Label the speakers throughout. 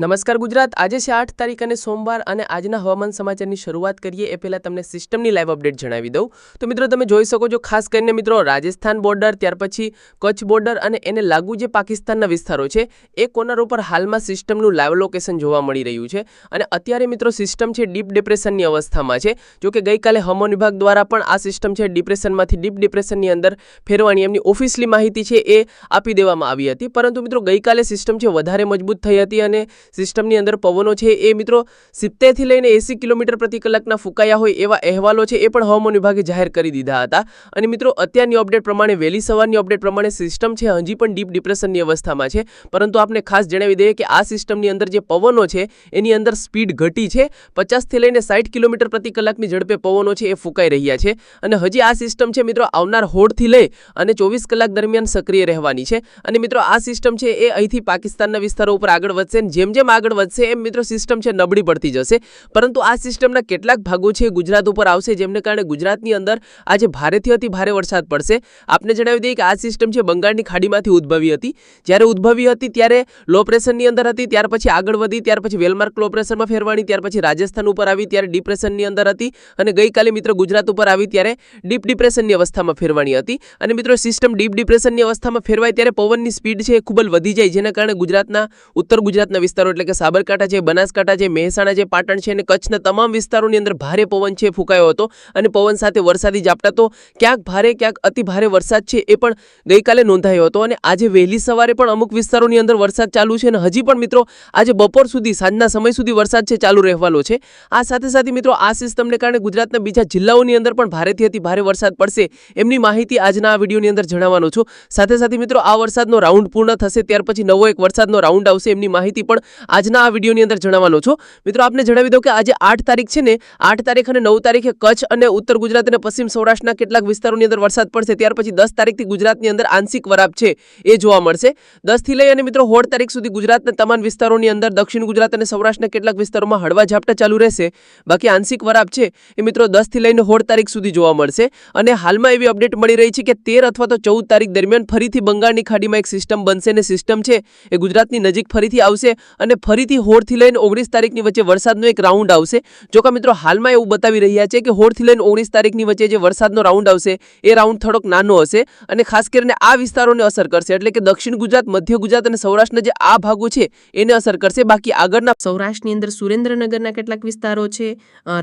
Speaker 1: નમસ્કાર ગુજરાત આજે છે આઠ તારીખ અને સોમવાર અને આજના હવામાન સમાચારની શરૂઆત કરીએ એ પહેલાં તમને સિસ્ટમની લાઈવ અપડેટ જણાવી દઉં તો મિત્રો તમે જોઈ શકો છો ખાસ કરીને મિત્રો રાજસ્થાન બોર્ડર ત્યાર પછી કચ્છ બોર્ડર અને એને લાગુ જે પાકિસ્તાનના વિસ્તારો છે એ કોર્નર ઉપર હાલમાં સિસ્ટમનું લાઈવ લોકેશન જોવા મળી રહ્યું છે અને અત્યારે મિત્રો સિસ્ટમ છે ડીપ ડિપ્રેશનની અવસ્થામાં છે જો કે ગઈકાલે હવામાન વિભાગ દ્વારા પણ આ સિસ્ટમ છે ડિપ્રેશનમાંથી ડીપ ડિપ્રેશનની અંદર ફેરવાની એમની ઓફિસલી માહિતી છે એ આપી દેવામાં આવી હતી પરંતુ મિત્રો ગઈકાલે સિસ્ટમ છે વધારે મજબૂત થઈ હતી અને સિસ્ટમની અંદર પવનો છે એ મિત્રો સિત્તેરથી લઈને એંસી કિલોમીટર પ્રતિ કલાકના ફૂંકાયા હોય એવા અહેવાલો છે એ પણ હવામાન વિભાગે જાહેર કરી દીધા હતા અને મિત્રો અત્યારની અપડેટ પ્રમાણે વહેલી સવારની અપડેટ પ્રમાણે સિસ્ટમ છે હજી પણ ડીપ ડિપ્રેશનની અવસ્થામાં છે પરંતુ આપણે ખાસ જણાવી દઈએ કે આ સિસ્ટમની અંદર જે પવનો છે એની અંદર સ્પીડ ઘટી છે પચાસથી લઈને સાઠ કિલોમીટર પ્રતિ કલાકની ઝડપે પવનો છે એ ફૂંકાઈ રહ્યા છે અને હજી આ સિસ્ટમ છે મિત્રો આવનાર હોડથી લઈ અને ચોવીસ કલાક દરમિયાન સક્રિય રહેવાની છે અને મિત્રો આ સિસ્ટમ છે એ અહીંથી પાકિસ્તાનના વિસ્તારો ઉપર આગળ વધશે જેમ જેમ જેમ આગળ વધશે એમ મિત્રો સિસ્ટમ છે નબળી પડતી જશે પરંતુ આ સિસ્ટમના કેટલાક ભાગો છે ગુજરાત ઉપર આવશે જેમને કારણે ગુજરાતની અંદર આજે ભારેથી અતિ ભારે વરસાદ પડશે આપને જણાવી દઈએ કે આ સિસ્ટમ છે બંગાળની ખાડીમાંથી ઉદ્ભવી હતી જ્યારે ઉદ્ભવી હતી ત્યારે લો પ્રેશરની અંદર હતી ત્યાર પછી આગળ વધી ત્યાર પછી વેલમાર્ક લો પ્રેશરમાં ફેરવાની ત્યાર પછી રાજસ્થાન ઉપર આવી ત્યારે ડિપ્રેશનની અંદર હતી અને ગઈકાલે મિત્રો ગુજરાત ઉપર આવી ત્યારે ડીપ ડિપ્રેશનની અવસ્થામાં ફેરવાની હતી અને મિત્રો સિસ્ટમ ડીપ ડિપ્રેશનની અવસ્થામાં ફેરવાય ત્યારે પવનની સ્પીડ છે એ ખૂબ જ વધી જાય જેના કારણે ગુજરાતના ઉત્તર ગુજરાતના વિસ્તાર વિસ્તારો એટલે કે સાબરકાંઠા છે બનાસકાંઠા છે મહેસાણા છે પાટણ છે અને કચ્છના તમામ વિસ્તારોની અંદર ભારે પવન છે ફૂંકાયો હતો અને પવન સાથે વરસાદી ઝાપટા તો ક્યાંક ભારે ક્યાંક અતિ વરસાદ છે એ પણ ગઈકાલે નોંધાયો હતો અને આજે વહેલી સવારે પણ અમુક વિસ્તારોની અંદર વરસાદ ચાલુ છે અને હજી પણ મિત્રો આજે બપોર સુધી સાંજના સમય સુધી વરસાદ છે ચાલુ રહેવાનો છે આ સાથે સાથે મિત્રો આ સિસ્ટમને કારણે ગુજરાતના બીજા જિલ્લાઓની અંદર પણ ભારેથી અતિ ભારે વરસાદ પડશે એમની માહિતી આજના આ વિડીયોની અંદર જણાવવાનો છું સાથે સાથે મિત્રો આ વરસાદનો રાઉન્ડ પૂર્ણ થશે ત્યાર પછી નવો એક વરસાદનો રાઉન્ડ આવશે એમની માહિતી પણ આજના આ વિડીયોની અંદર જણાવવાનો છો મિત્રો આપને જણાવી દઉં કે આજે આઠ તારીખ છે ને આઠ તારીખ અને નવ તારીખે કચ્છ અને ઉત્તર ગુજરાત અને પશ્ચિમ સૌરાષ્ટ્રના કેટલાક વિસ્તારોની અંદર વરસાદ પડશે ત્યાર પછી દસ તારીખથી ગુજરાતની અંદર આંશિક વરાપ છે એ જોવા મળશે દસથી લઈ અને મિત્રો હોળ તારીખ સુધી ગુજરાતના તમામ વિસ્તારોની અંદર દક્ષિણ ગુજરાત અને સૌરાષ્ટ્રના કેટલાક વિસ્તારોમાં હળવા ઝાપટા ચાલુ રહેશે બાકી આંશિક વરાપ છે એ મિત્રો દસથી લઈને હોળ તારીખ સુધી જોવા મળશે અને હાલમાં એવી અપડેટ મળી રહી છે કે તેર અથવા તો ચૌદ તારીખ દરમિયાન ફરીથી બંગાળની ખાડીમાં એક સિસ્ટમ બનશે અને સિસ્ટમ છે એ ગુજરાતની નજીક ફરીથી આવશે અને ફરીથી હોળથી લઈને ઓગણીસ તારીખની વચ્ચે વરસાદનો એક રાઉન્ડ આવશે જોકે મિત્રો હાલમાં એવું બતાવી રહ્યા છે કે હોળથી લઈને ઓગણીસ તારીખની વચ્ચે જે વરસાદનો રાઉન્ડ આવશે એ રાઉન્ડ થોડોક નાનો હશે અને ખાસ કરીને આ વિસ્તારોને અસર કરશે એટલે કે દક્ષિણ ગુજરાત મધ્ય ગુજરાત અને સૌરાષ્ટ્રના જે આ ભાગો છે એને અસર કરશે બાકી આગળના સૌરાષ્ટ્રની અંદર સુરેન્દ્રનગરના કેટલાક વિસ્તારો છે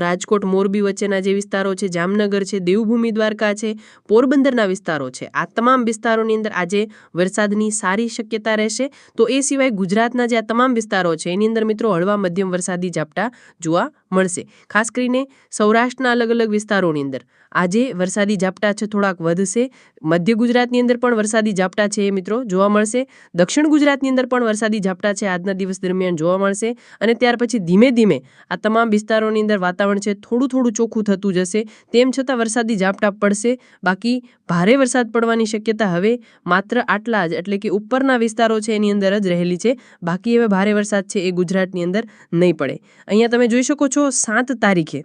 Speaker 1: રાજકોટ મોરબી વચ્ચેના જે વિસ્તારો છે જામનગર છે દેવભૂમિ દ્વારકા છે પોરબંદરના વિસ્તારો છે આ તમામ વિસ્તારોની અંદર આજે વરસાદની સારી શક્યતા રહેશે તો એ સિવાય ગુજરાતના જે આ તમામ વિસ્તારો વિસ્તારો છે એની અંદર મિત્રો હળવા મધ્યમ વરસાદી ઝાપટા જોવા મળશે ખાસ કરીને સૌરાષ્ટ્રના અલગ અલગ વિસ્તારોની અંદર આજે વરસાદી ઝાપટા છે થોડાક વધશે મધ્ય ગુજરાતની અંદર પણ વરસાદી ઝાપટા છે એ મિત્રો જોવા મળશે દક્ષિણ ગુજરાતની અંદર પણ વરસાદી ઝાપટા છે આજના દિવસ દરમિયાન જોવા મળશે અને ત્યાર પછી ધીમે ધીમે આ તમામ વિસ્તારોની અંદર વાતાવરણ છે થોડું થોડું ચોખ્ખું થતું જશે તેમ છતાં વરસાદી ઝાપટા પડશે બાકી ભારે વરસાદ પડવાની શક્યતા હવે માત્ર આટલા જ એટલે કે ઉપરના વિસ્તારો છે એની અંદર જ રહેલી છે બાકી હવે ભારે વરસાદ છે એ ગુજરાતની અંદર નહીં પડે અહીંયા તમે જોઈ શકો છો છો સાત તારીખે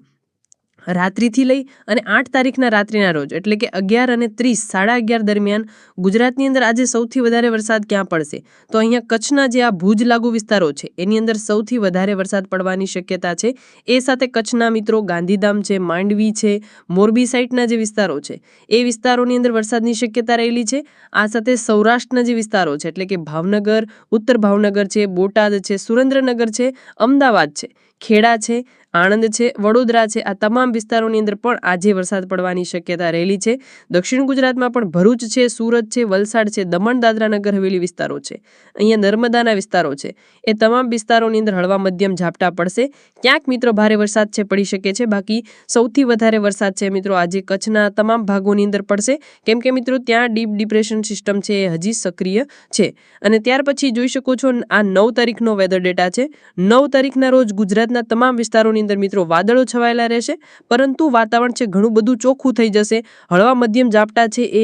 Speaker 1: રાત્રિથી લઈ અને આઠ તારીખના રાત્રિના રોજ એટલે કે અગિયાર અને ત્રીસ સાડા અગિયાર દરમિયાન ગુજરાતની અંદર આજે સૌથી વધારે વરસાદ ક્યાં પડશે તો અહીંયા કચ્છના જે આ ભુજ લાગુ વિસ્તારો છે એની અંદર સૌથી વધારે વરસાદ પડવાની શક્યતા છે એ સાથે કચ્છના મિત્રો ગાંધીધામ છે માંડવી છે મોરબી સાઇડના જે વિસ્તારો છે એ વિસ્તારોની અંદર વરસાદની શક્યતા રહેલી છે આ સાથે સૌરાષ્ટ્રના જે વિસ્તારો છે એટલે કે ભાવનગર ઉત્તર ભાવનગર છે બોટાદ છે સુરેન્દ્રનગર છે અમદાવાદ છે ખેડા છે આણંદ છે વડોદરા છે આ તમામ વિસ્તારોની અંદર પણ આજે વરસાદ પડવાની શક્યતા રહેલી છે દક્ષિણ ગુજરાતમાં પણ ભરૂચ છે સુરત છે વલસાડ છે દમણ દાદરા નગર હવેલી વિસ્તારો છે અહીંયા નર્મદાના વિસ્તારો છે એ તમામ વિસ્તારોની અંદર હળવા મધ્યમ ઝાપટા પડશે ક્યાંક મિત્રો ભારે વરસાદ છે પડી શકે છે બાકી સૌથી વધારે વરસાદ છે મિત્રો આજે કચ્છના તમામ ભાગોની અંદર પડશે કેમ કે મિત્રો ત્યાં ડીપ ડિપ્રેશન સિસ્ટમ છે એ હજી સક્રિય છે અને ત્યાર પછી જોઈ શકો છો આ નવ તારીખનો વેધર ડેટા છે નવ તારીખના રોજ ગુજરાત ગુજરાતના તમામ વિસ્તારોની અંદર મિત્રો વાદળો છવાયેલા રહેશે પરંતુ વાતાવરણ છે ઘણું બધું ચોખ્ખું થઈ જશે હળવા મધ્યમ ઝાપટા છે એ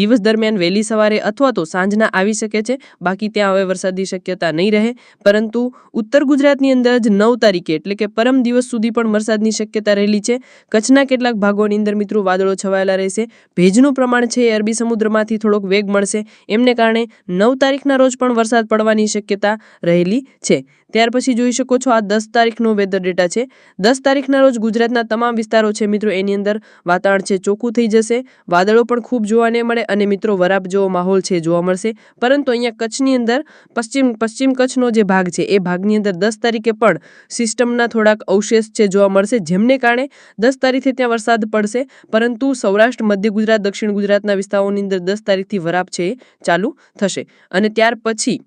Speaker 1: દિવસ દરમિયાન વહેલી સવારે અથવા તો સાંજના આવી શકે છે બાકી ત્યાં હવે વરસાદની શક્યતા નહીં રહે પરંતુ ઉત્તર ગુજરાતની અંદર જ નવ તારીખે એટલે કે પરમ દિવસ સુધી પણ વરસાદની શક્યતા રહેલી છે કચ્છના કેટલાક ભાગોની અંદર મિત્રો વાદળો છવાયેલા રહેશે ભેજનું પ્રમાણ છે એ અરબી સમુદ્રમાંથી થોડોક વેગ મળશે એમને કારણે નવ તારીખના રોજ પણ વરસાદ પડવાની શક્યતા રહેલી છે ત્યાર પછી જોઈ શકો છો આ દસ તારીખનો વેધર ડેટા છે દસ તારીખના રોજ ગુજરાતના તમામ વિસ્તારો છે મિત્રો એની અંદર વાતાવરણ છે ચોખ્ખું થઈ જશે વાદળો પણ ખૂબ જોવા મળે અને મિત્રો વરાપ જેવો માહોલ છે જોવા મળશે પરંતુ અહીંયા કચ્છની અંદર પશ્ચિમ પશ્ચિમ કચ્છનો જે ભાગ છે એ ભાગની અંદર દસ તારીખે પણ સિસ્ટમના થોડાક અવશેષ છે જોવા મળશે જેમને કારણે દસ તારીખે ત્યાં વરસાદ પડશે પરંતુ સૌરાષ્ટ્ર મધ્ય ગુજરાત દક્ષિણ ગુજરાતના વિસ્તારોની અંદર દસ તારીખથી વરાપ છે એ ચાલુ થશે અને ત્યાર પછી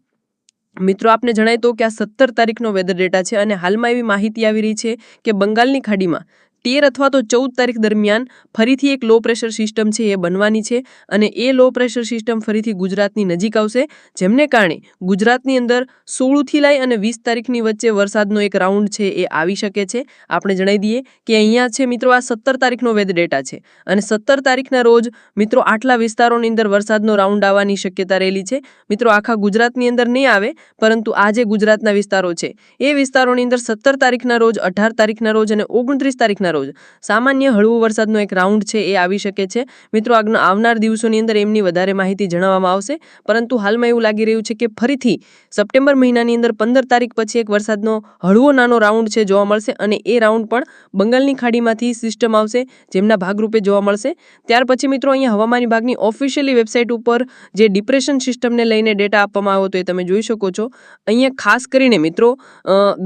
Speaker 1: મિત્રો આપને જણાવી દો કે આ સત્તર તારીખનો વેધર ડેટા છે અને હાલમાં એવી માહિતી આવી રહી છે કે બંગાળની ખાડીમાં તેર અથવા તો ચૌદ તારીખ દરમિયાન ફરીથી એક લો પ્રેશર સિસ્ટમ છે એ બનવાની છે અને એ લો પ્રેશર સિસ્ટમ ફરીથી ગુજરાતની નજીક આવશે જેમને કારણે ગુજરાતની અંદર સોળથી લઈ અને વીસ તારીખની વચ્ચે વરસાદનો એક રાઉન્ડ છે એ આવી શકે છે આપણે જણાવી દઈએ કે અહીંયા છે મિત્રો આ સત્તર તારીખનો વેધ ડેટા છે અને સત્તર તારીખના રોજ મિત્રો આટલા વિસ્તારોની અંદર વરસાદનો રાઉન્ડ આવવાની શક્યતા રહેલી છે મિત્રો આખા ગુજરાતની અંદર નહીં આવે પરંતુ આ જે ગુજરાતના વિસ્તારો છે એ વિસ્તારોની અંદર સત્તર તારીખના રોજ અઢાર તારીખના રોજ અને ઓગણત્રીસ તારીખના આજના રોજ સામાન્ય હળવો વરસાદનો એક રાઉન્ડ છે એ આવી શકે છે મિત્રો આવનાર દિવસોની અંદર એમની વધારે માહિતી જણાવવામાં આવશે પરંતુ હાલમાં એવું લાગી રહ્યું છે કે ફરીથી સપ્ટેમ્બર મહિનાની અંદર પંદર તારીખ પછી એક વરસાદનો હળવો નાનો રાઉન્ડ છે જોવા મળશે અને એ રાઉન્ડ પણ બંગાળની ખાડીમાંથી સિસ્ટમ આવશે જેમના ભાગરૂપે જોવા મળશે ત્યાર પછી મિત્રો અહીંયા હવામાન વિભાગની ઓફિશિયલી વેબસાઇટ ઉપર જે ડિપ્રેશન સિસ્ટમને લઈને ડેટા આપવામાં આવ્યો હતો એ તમે જોઈ શકો છો અહીંયા ખાસ કરીને મિત્રો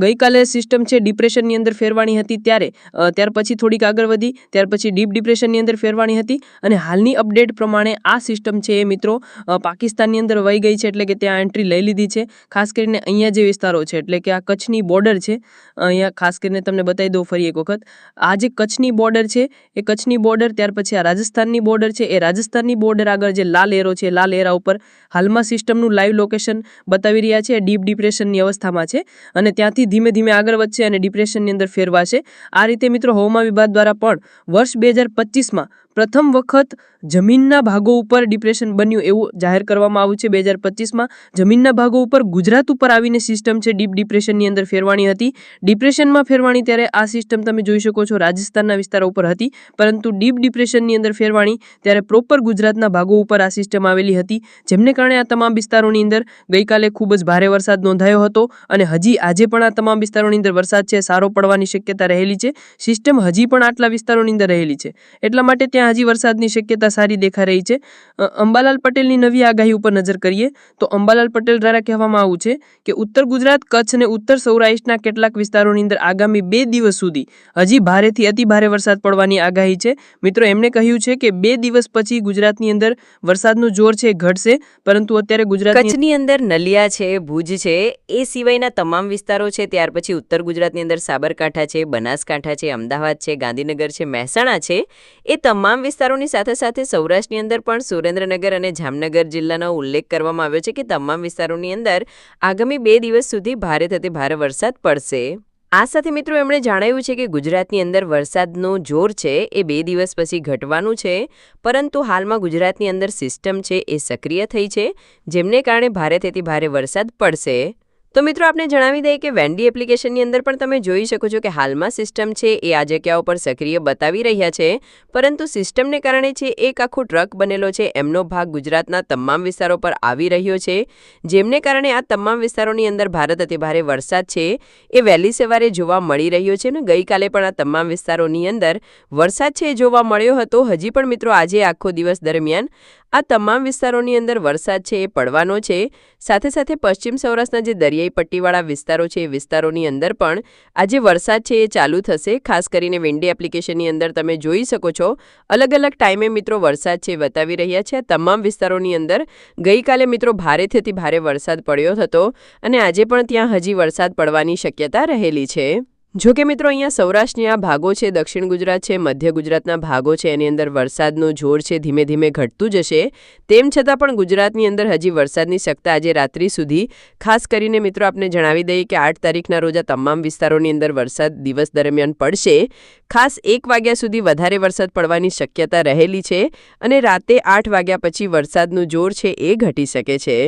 Speaker 1: ગઈકાલે સિસ્ટમ છે ડિપ્રેશનની અંદર ફેરવાની હતી ત્યારે ત્યાર પછી થોડીક આગળ વધી ત્યાર પછી ડીપ ડિપ્રેશનની અંદર ફેરવાની હતી અને હાલની અપડેટ પ્રમાણે આ સિસ્ટમ છે એ મિત્રો પાકિસ્તાનની અંદર વહી ગઈ છે એટલે કે ત્યાં એન્ટ્રી લઈ લીધી છે ખાસ કરીને અહીંયા જે વિસ્તારો છે એટલે કે આ કચ્છની બોર્ડર છે અહીંયા ખાસ કરીને તમને બતાવી દઉં ફરી એક વખત આ જે કચ્છની બોર્ડર છે એ કચ્છની બોર્ડર ત્યાર પછી આ રાજસ્થાનની બોર્ડર છે એ રાજસ્થાનની બોર્ડર આગળ જે લાલ એરો છે લાલ એરા ઉપર હાલમાં સિસ્ટમનું લાઈવ લોકેશન બતાવી રહ્યા છે ડીપ ડિપ્રેશનની અવસ્થામાં છે અને ત્યાંથી ધીમે ધીમે આગળ વધશે અને ડિપ્રેશનની અંદર ફેરવાશે આ રીતે મિત્રો હો હવામાન વિભાગ દ્વારા પણ વર્ષ બે હજાર પચીસમાં પ્રથમ વખત જમીનના ભાગો ઉપર ડિપ્રેશન બન્યું એવું જાહેર કરવામાં આવ્યું છે બે હજાર પચીસમાં જમીનના ભાગો ઉપર ગુજરાત ઉપર આવીને સિસ્ટમ છે ડીપ ડિપ્રેશનની અંદર ફેરવાણી હતી ડિપ્રેશનમાં ફેરવાણી ત્યારે આ સિસ્ટમ તમે જોઈ શકો છો રાજસ્થાનના વિસ્તારો ઉપર હતી પરંતુ ડીપ ડિપ્રેશનની અંદર ફેરવાણી ત્યારે પ્રોપર ગુજરાતના ભાગો ઉપર આ સિસ્ટમ આવેલી હતી જેમને કારણે આ તમામ વિસ્તારોની અંદર ગઈકાલે ખૂબ જ ભારે વરસાદ નોંધાયો હતો અને હજી આજે પણ આ તમામ વિસ્તારોની અંદર વરસાદ છે સારો પડવાની શક્યતા રહેલી છે સિસ્ટમ હજી પણ આટલા વિસ્તારોની અંદર રહેલી છે એટલા માટે ત્યાં ત્યાં વરસાદની શક્યતા સારી દેખાઈ રહી છે અંબાલાલ પટેલની નવી આગાહી ઉપર નજર કરીએ તો અંબાલાલ પટેલ દ્વારા કહેવામાં આવ્યું છે કે ઉત્તર ગુજરાત કચ્છ અને ઉત્તર સૌરાષ્ટ્રના કેટલાક વિસ્તારોની અંદર આગામી બે દિવસ સુધી હજી ભારેથી અતિભારે વરસાદ પડવાની આગાહી છે મિત્રો એમણે કહ્યું છે કે બે દિવસ પછી ગુજરાતની અંદર વરસાદનું જોર છે ઘટશે પરંતુ અત્યારે ગુજરાત કચ્છની અંદર નલિયા છે ભુજ છે એ સિવાયના તમામ વિસ્તારો છે ત્યાર પછી ઉત્તર ગુજરાતની અંદર સાબરકાંઠા છે બનાસકાંઠા છે અમદાવાદ છે ગાંધીનગર છે મહેસાણા છે એ તમામ તમામ વિસ્તારોની સાથે સાથે સૌરાષ્ટ્રની અંદર પણ સુરેન્દ્રનગર અને જામનગર જિલ્લાનો ઉલ્લેખ કરવામાં આવ્યો છે કે તમામ વિસ્તારોની અંદર આગામી બે દિવસ સુધી ભારે થતી ભારે વરસાદ પડશે આ સાથે મિત્રો એમણે જણાવ્યું છે કે ગુજરાતની અંદર વરસાદનું જોર છે એ બે દિવસ પછી ઘટવાનું છે પરંતુ હાલમાં ગુજરાતની અંદર સિસ્ટમ છે એ સક્રિય થઈ છે જેમને કારણે ભારે તેથી ભારે વરસાદ પડશે તો મિત્રો આપને જણાવી દઈએ કે વેન્ડી એપ્લિકેશનની અંદર પણ તમે જોઈ શકો છો કે હાલમાં સિસ્ટમ છે એ આ જગ્યા પર સક્રિય બતાવી રહ્યા છે પરંતુ સિસ્ટમને કારણે છે એક આખો ટ્રક બનેલો છે એમનો ભાગ ગુજરાતના તમામ વિસ્તારો પર આવી રહ્યો છે જેમને કારણે આ તમામ વિસ્તારોની અંદર ભારત અતિભારે વરસાદ છે એ વહેલી સવારે જોવા મળી રહ્યો છે ને ગઈકાલે પણ આ તમામ વિસ્તારોની અંદર વરસાદ છે જોવા મળ્યો હતો હજી પણ મિત્રો આજે આખો દિવસ દરમિયાન આ તમામ વિસ્તારોની અંદર વરસાદ છે એ પડવાનો છે સાથે સાથે પશ્ચિમ સૌરાષ્ટ્રના જે દરિયાઈ પટ્ટીવાળા વિસ્તારો છે એ વિસ્તારોની અંદર પણ આજે વરસાદ છે એ ચાલુ થશે ખાસ કરીને વિન્ડી એપ્લિકેશનની અંદર તમે જોઈ શકો છો અલગ અલગ ટાઈમે મિત્રો વરસાદ છે બતાવી રહ્યા છે તમામ વિસ્તારોની અંદર ગઈકાલે મિત્રો ભારે થતી ભારે વરસાદ પડ્યો હતો અને આજે પણ ત્યાં હજી વરસાદ પડવાની શક્યતા રહેલી છે જો કે મિત્રો અહીંયા સૌરાષ્ટ્રની આ ભાગો છે દક્ષિણ ગુજરાત છે મધ્ય ગુજરાતના ભાગો છે એની અંદર વરસાદનું જોર છે ધીમે ધીમે ઘટતું જશે તેમ છતાં પણ ગુજરાતની અંદર હજી વરસાદની શકતા આજે રાત્રિ સુધી ખાસ કરીને મિત્રો આપને જણાવી દઈએ કે આઠ તારીખના રોજ આ તમામ વિસ્તારોની અંદર વરસાદ દિવસ દરમિયાન પડશે ખાસ એક વાગ્યા સુધી વધારે વરસાદ પડવાની શક્યતા રહેલી છે અને રાતે આઠ વાગ્યા પછી વરસાદનું જોર છે એ ઘટી શકે છે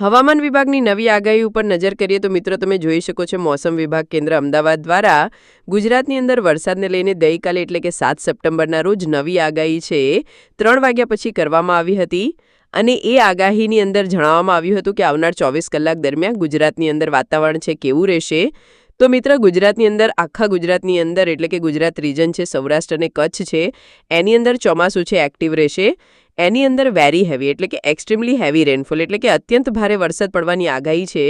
Speaker 1: હવામાન વિભાગની નવી આગાહી ઉપર નજર કરીએ તો મિત્રો તમે જોઈ શકો છો મોસમ વિભાગ કેન્દ્ર અમદાવાદ દ્વારા ગુજરાતની અંદર વરસાદને લઈને ગઈકાલે એટલે કે સાત સપ્ટેમ્બરના રોજ નવી આગાહી છે ત્રણ વાગ્યા પછી કરવામાં આવી હતી અને એ આગાહીની અંદર જણાવવામાં આવ્યું હતું કે આવનાર ચોવીસ કલાક દરમિયાન ગુજરાતની અંદર વાતાવરણ છે કેવું રહેશે તો મિત્ર ગુજરાતની અંદર આખા ગુજરાતની અંદર એટલે કે ગુજરાત રીજન છે સૌરાષ્ટ્ર અને કચ્છ છે એની અંદર ચોમાસું છે એક્ટિવ રહેશે એની અંદર વેરી હેવી એટલે કે એક્સ્ટ્રીમલી હેવી રેનફોલ એટલે કે અત્યંત ભારે વરસાદ પડવાની આગાહી છે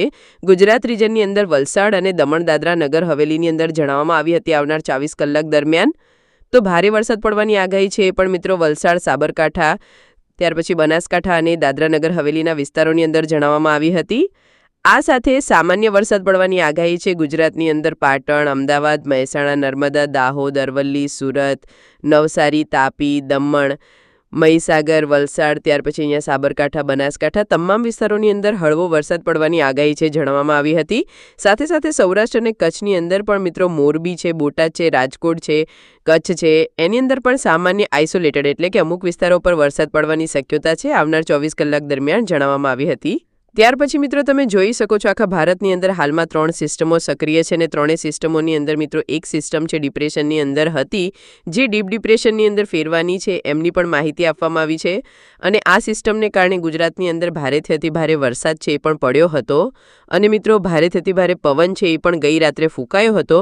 Speaker 1: ગુજરાત રિજનની અંદર વલસાડ અને દમણ દાદરા નગર હવેલીની અંદર જણાવવામાં આવી હતી આવનાર ચાવીસ કલાક દરમિયાન તો ભારે વરસાદ પડવાની આગાહી છે પણ મિત્રો વલસાડ સાબરકાંઠા ત્યાર પછી બનાસકાંઠા અને દાદરાનગર હવેલીના વિસ્તારોની અંદર જણાવવામાં આવી હતી આ સાથે સામાન્ય વરસાદ પડવાની આગાહી છે ગુજરાતની અંદર પાટણ અમદાવાદ મહેસાણા નર્મદા દાહોદ અરવલ્લી સુરત નવસારી તાપી દમણ મહીસાગર વલસાડ ત્યાર પછી અહીંયા સાબરકાંઠા બનાસકાંઠા તમામ વિસ્તારોની અંદર હળવો વરસાદ પડવાની આગાહી છે જણાવવામાં આવી હતી સાથે સાથે સૌરાષ્ટ્ર અને કચ્છની અંદર પણ મિત્રો મોરબી છે બોટાદ છે રાજકોટ છે કચ્છ છે એની અંદર પણ સામાન્ય આઇસોલેટેડ એટલે કે અમુક વિસ્તારો પર વરસાદ પડવાની શક્યતા છે આવનાર ચોવીસ કલાક દરમિયાન જણાવવામાં આવી હતી ત્યાર પછી મિત્રો તમે જોઈ શકો છો આખા ભારતની અંદર હાલમાં ત્રણ સિસ્ટમો સક્રિય છે અને ત્રણેય સિસ્ટમોની અંદર મિત્રો એક સિસ્ટમ છે ડિપ્રેશનની અંદર હતી જે ડીપ ડિપ્રેશનની અંદર ફેરવાની છે એમની પણ માહિતી આપવામાં આવી છે અને આ સિસ્ટમને કારણે ગુજરાતની અંદર ભારેથી અતિ ભારે વરસાદ છે એ પણ પડ્યો હતો અને મિત્રો ભારેથી અતિ ભારે પવન છે એ પણ ગઈ રાત્રે ફૂંકાયો હતો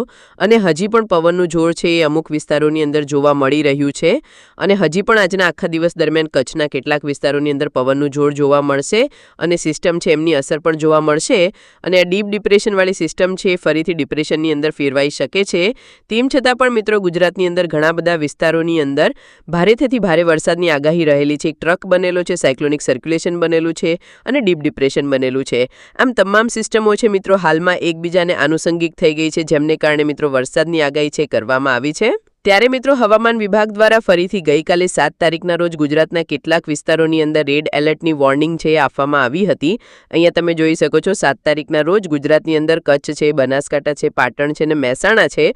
Speaker 1: અને હજી પણ પવનનું જોર છે એ અમુક વિસ્તારોની અંદર જોવા મળી રહ્યું છે અને હજી પણ આજના આખા દિવસ દરમિયાન કચ્છના કેટલાક વિસ્તારોની અંદર પવનનું જોર જોવા મળશે અને સિસ્ટમ સિસ્ટમ છે એમની અસર પણ જોવા મળશે અને આ ડીપ ડિપ્રેશનવાળી સિસ્ટમ છે ફરીથી ડિપ્રેશનની અંદર ફેરવાઈ શકે છે તેમ છતાં પણ મિત્રો ગુજરાતની અંદર ઘણા બધા વિસ્તારોની અંદર ભારે થતી ભારે વરસાદની આગાહી રહેલી છે એક ટ્રક બનેલો છે સાયક્લોનિક સર્ક્યુલેશન બનેલું છે અને ડીપ ડિપ્રેશન બનેલું છે આમ તમામ સિસ્ટમો છે મિત્રો હાલમાં એકબીજાને આનુષંગિક થઈ ગઈ છે જેમને કારણે મિત્રો વરસાદની આગાહી છે કરવામાં આવી છે ત્યારે મિત્રો હવામાન વિભાગ દ્વારા ફરીથી ગઈકાલે સાત તારીખના રોજ ગુજરાતના કેટલાક વિસ્તારોની અંદર રેડ એલર્ટની વોર્નિંગ છે એ આપવામાં આવી હતી અહીંયા તમે જોઈ શકો છો સાત તારીખના રોજ ગુજરાતની અંદર કચ્છ છે બનાસકાંઠા છે પાટણ છે ને મહેસાણા છે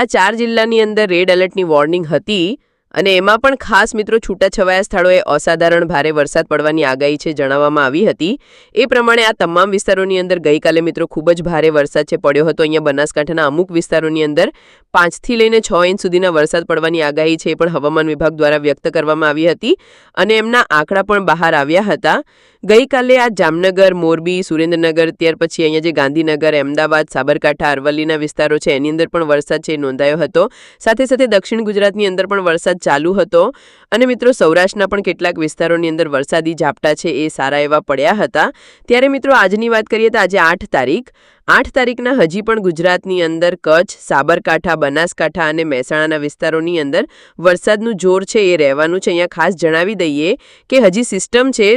Speaker 1: આ ચાર જિલ્લાની અંદર રેડ એલર્ટની વોર્નિંગ હતી અને એમાં પણ ખાસ મિત્રો છૂટાછવાયા સ્થળોએ અસાધારણ ભારે વરસાદ પડવાની આગાહી છે જણાવવામાં આવી હતી એ પ્રમાણે આ તમામ વિસ્તારોની અંદર ગઈકાલે મિત્રો ખૂબ જ ભારે વરસાદ છે પડ્યો હતો અહીંયા બનાસકાંઠાના અમુક વિસ્તારોની અંદર પાંચથી લઈને છ ઇંચ સુધીના વરસાદ પડવાની આગાહી છે એ પણ હવામાન વિભાગ દ્વારા વ્યક્ત કરવામાં આવી હતી અને એમના આંકડા પણ બહાર આવ્યા હતા ગઈકાલે આ જામનગર મોરબી સુરેન્દ્રનગર ત્યાર પછી અહીંયા જે ગાંધીનગર અમદાવાદ સાબરકાંઠા અરવલ્લીના વિસ્તારો છે એની અંદર પણ વરસાદ છે નોંધાયો હતો સાથે સાથે દક્ષિણ ગુજરાતની અંદર પણ વરસાદ વરસાદ ચાલુ હતો અને મિત્રો સૌરાષ્ટ્રના પણ કેટલાક વિસ્તારોની અંદર વરસાદી ઝાપટા છે એ સારા એવા પડ્યા હતા ત્યારે મિત્રો આજની વાત કરીએ તો આજે આઠ તારીખ આઠ તારીખના હજી પણ ગુજરાતની અંદર કચ્છ સાબરકાંઠા બનાસકાંઠા અને મહેસાણાના વિસ્તારોની અંદર વરસાદનું જોર છે એ રહેવાનું છે અહીંયા ખાસ જણાવી દઈએ કે હજી સિસ્ટમ છે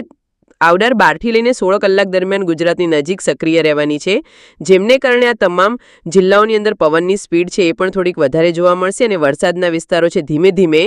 Speaker 1: આવનાર બારથી લઈને સોળ કલાક દરમિયાન ગુજરાતની નજીક સક્રિય રહેવાની છે જેમને કારણે આ તમામ જિલ્લાઓની અંદર પવનની સ્પીડ છે એ પણ થોડીક વધારે જોવા મળશે અને વરસાદના વિસ્તારો છે ધીમે ધીમે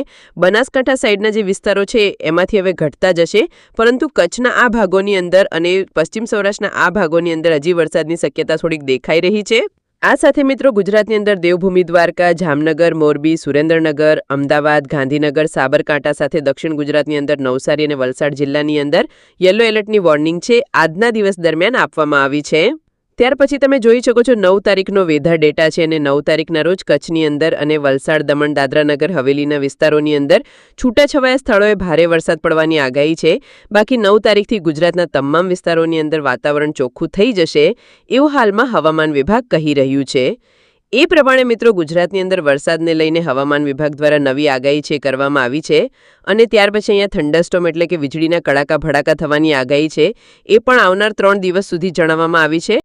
Speaker 1: બનાસકાંઠા સાઈડના જે વિસ્તારો છે એમાંથી હવે ઘટતા જશે પરંતુ કચ્છના આ ભાગોની અંદર અને પશ્ચિમ સૌરાષ્ટ્રના આ ભાગોની અંદર હજી વરસાદની શક્યતા થોડીક દેખાઈ રહી છે આ સાથે મિત્રો ગુજરાતની અંદર દેવભૂમિ દ્વારકા જામનગર મોરબી સુરેન્દ્રનગર અમદાવાદ ગાંધીનગર સાબરકાંઠા સાથે દક્ષિણ ગુજરાતની અંદર નવસારી અને વલસાડ જિલ્લાની અંદર યલો એલર્ટની વોર્નિંગ છે આજના દિવસ દરમિયાન આપવામાં આવી છે ત્યાર પછી તમે જોઈ શકો છો નવ તારીખનો વેધર ડેટા છે અને નવ તારીખના રોજ કચ્છની અંદર અને વલસાડ દમણ દાદરાનગર હવેલીના વિસ્તારોની અંદર છૂટાછવાયા સ્થળોએ ભારે વરસાદ પડવાની આગાહી છે બાકી નવ તારીખથી ગુજરાતના તમામ વિસ્તારોની અંદર વાતાવરણ ચોખ્ખું થઈ જશે એવું હાલમાં હવામાન વિભાગ કહી રહ્યું છે એ પ્રમાણે મિત્રો ગુજરાતની અંદર વરસાદને લઈને હવામાન વિભાગ દ્વારા નવી આગાહી છે કરવામાં આવી છે અને ત્યાર પછી અહીંયા થંડરસ્ટોમ એટલે કે વીજળીના કડાકા ભડાકા થવાની આગાહી છે એ પણ આવનાર ત્રણ દિવસ સુધી જણાવવામાં આવી છે